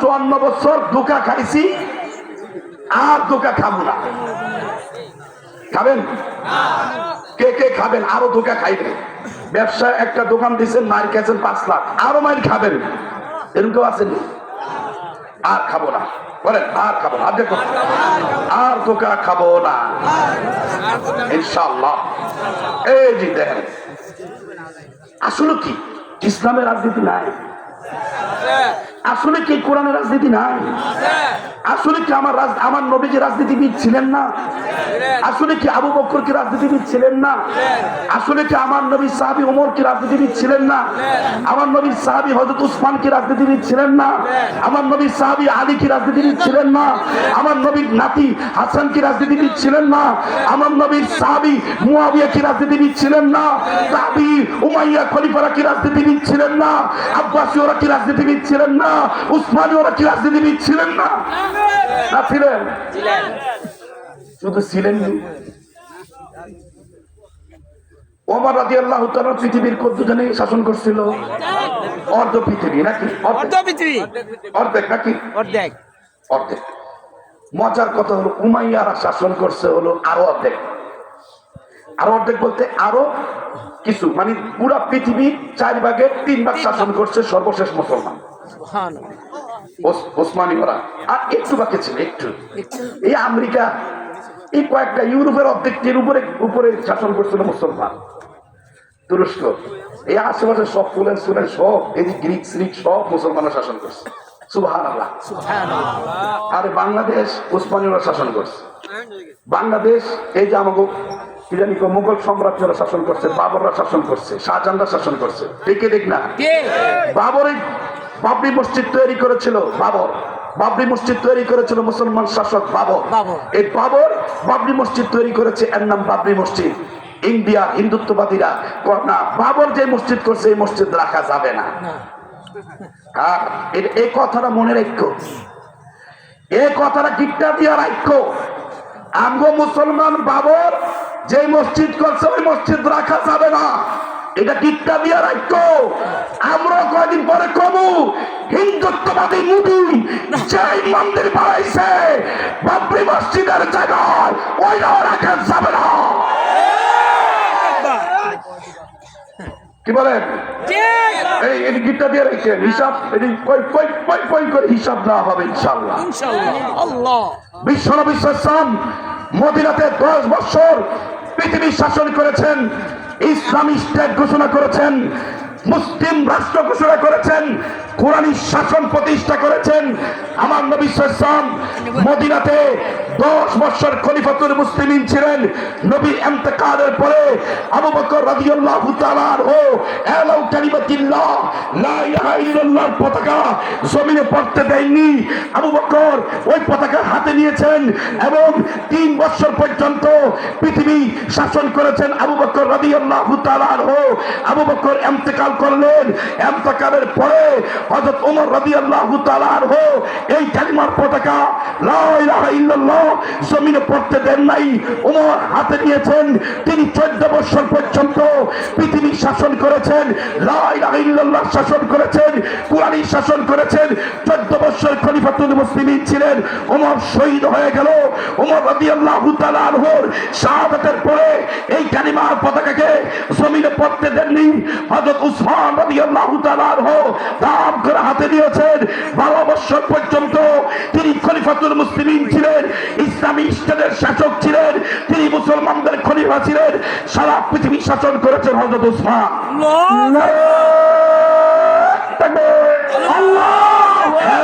চুয়ান্ন বছর ধোকা খাইছি, আর ধোকা খাব না। খাবেন? কে কে খাবেন? আরও ধোকা খাইবেন ব্যবসা একটা দোকান দিয়েছেন মার খেয়েছেন পাঁচ লাখ। আরও মার খাবেন। এরকম কেউ আছেন? আর খাব না। বলেন, আর খাব না। দেখো আর ধোকা খাব না। ইনশাল্লাহ এই যে দেখেন। আসলে কি? ইসলামের রাজনীতি নাই। আসলে কি কোরআনের রাজনীতি নাই? আসলে কি আমার আমার নবীজি রাজনীতিবিদ ছিলেন না? আসলে কি আবু বকর কি রাজনীতিবিদ ছিলেন না? আসলে কি আমার নবী সাহাবি ওমর কি রাজনীতিবিদ ছিলেন না? আমার নবী সাহাবি হজরত উসমান কি রাজনীতিবিদ ছিলেন না? আমার নবী সাহাবি আলী কি রাজনীতিবিদ ছিলেন না? আমার নবীর নাতি হাসান কি রাজনীতিবিদ ছিলেন না? আমার নবীর সাহাবি মুয়াবিয়া কি রাজনীতিবিদ ছিলেন না? তাবি উমাইয়া খলিফারা কি রাজনীতিবিদ ছিলেন না? আব্বাসী ওরা কি রাজনীতিবিদ ছিলেন না? উসমানী ওরা কি রাজনীতিবিদ ছিলেন না না ছিলেন? শুধু ছিলেন ওমর রাজি আল্লাহ পৃথিবীর কতজনে শাসন করছিল? অর্ধ পৃথিবী নাকি? অর্ধ অর্ধেক পৃথিবী। অর্ধেক নাকি? অর্ধেক। অর্ধেক। মজার কথা হলো উমাইয়ারা শাসন করছে হলো আরও অর্ধেক। আরও অর্ধেক বলতে আরও কিছু। মানে পুরা পৃথিবী চার ভাগে তিন ভাগ। শাসন করছে সর্বশেষ মুসলমান। ওসমানী ওরা। আর একটু বাকি ছিল একটু। এই আমেরিকা এই কয়েকটা ইউরোপের অর্ধেকটির উপরে উপরে শাসন করছিল মুসলমান তুরস্ক এই আশেপাশে সব ফুলেন সুলেন সব এই যে গ্রিক শ্রিক সব মুসলমানরা শাসন করছে। আর বাংলাদেশ উসমানীরা শাসন করছে। বাংলাদেশ এই যে আমাকে কি জানি মুঘল সাম্রাজ্যরা শাসন করছে বাবররা শাসন করছে শাহজাহানরা শাসন করছে। দেখে দেখ না। কে? বাবর মসজিদ তৈরি করেছিল বাবর। বাবরি মসজিদ তৈরি করেছিল মুসলমান শাসক বাবর। এই বাবর বাবরি মসজিদ তৈরি করেছে এর নাম বাবরি মসজিদ। ইন্ডিয়া হিন্দুত্ববাদীরা না বাবর যে মসজিদ করছে এই মসজিদ রাখা যাবে না। আর এ- এই কথাটা মনে রাখো। এই কথাটা গিট্টা দিয়া রাখো। আমগো মুসলমান বাবর যে মসজিদ করছে ওই মসজিদ এটা গিট্টা দিয়া রাখো আমরা কয়দিন পরে কমু। হিন্দুত্ববাদী মুদি যে মন্দির বাড়াইছে বাবরি মসজিদের জায়গায় ওইটাও রাখা যাবে না। কি বলেন? এই দিয়ে রেখেন। হিসাব এটি কই কই কই কই করে হিসাব দেওয়া হবে ইনশাল্লাহ ইনশাআল্লাহ। আল্লাহ। বিশ্বনবী ইসলাম মদিনাতে দশ বছর পৃথিবী শাসন করেছেন। ইসলামী স্টেট ঘোষণা করেছেন মুসলিম রাষ্ট্র ঘোষণা করেছেন কোরআনী শাসন প্রতিষ্ঠা করেছেন আমার নবী ইসলাম মদিনাতে দশ বছর খলিফাতুল মুসলিমিন ছিলেন। নবী এন্তেকালের পরে আবু বকর রাদিয়াল্লাহু তাআলার ও এলাউ কালিমাতিল্লাহ, লা ইলাহা ইল্লাল্লাহর পতাকা জমিনে পড়তে দেয়নি। আবু বকর ওই পতাকা হাতে নিয়েছেন এবং তিন বছর পর্যন্ত পৃথিবী শাসন করেছেন আবু বকর রাদিয়াল্লাহু তাআলার ও আবু বকর এন্তেকাল করলেন। এন্তেকালের পরে হযরত ওমর রাদিয়াল্লাহু তাআলার ও এই কালিমার পতাকা জমিনে পড়তে দেন নাই। ওমর হাতে নিয়েছেন, তিনি চোদ্দ বছর পর্যন্ত পৃথিবী শাসন করেছেন, লা শাসন করেছেন কুরআনী শাসন করেছেন। চোদ্দ বছর খলিফাতুল মুসলিমিন ছিলেন, ওমর শহীদ হয়ে গেল। ওমর রাদিয়াল্লাহু তাআলা আনহুর শাহাদাতের পরে এই কালিমার পতাকাকে জমিনে পড়তে দেননি। হযরত উসমান রাদিয়াল্লাহু তাআলা আনহু করে হাতে নিয়েছেন। বারো বছর পর্যন্ত তিনি খলিফাতুল মুসলিম ছিলেন ইসলামী স্টেটের শাসক ছিলেন তিনি মুসলমানদের খলিফা ছিলেন। সারা পৃথিবী শাসন করেছেন হজরত উসমান। আল্লাহ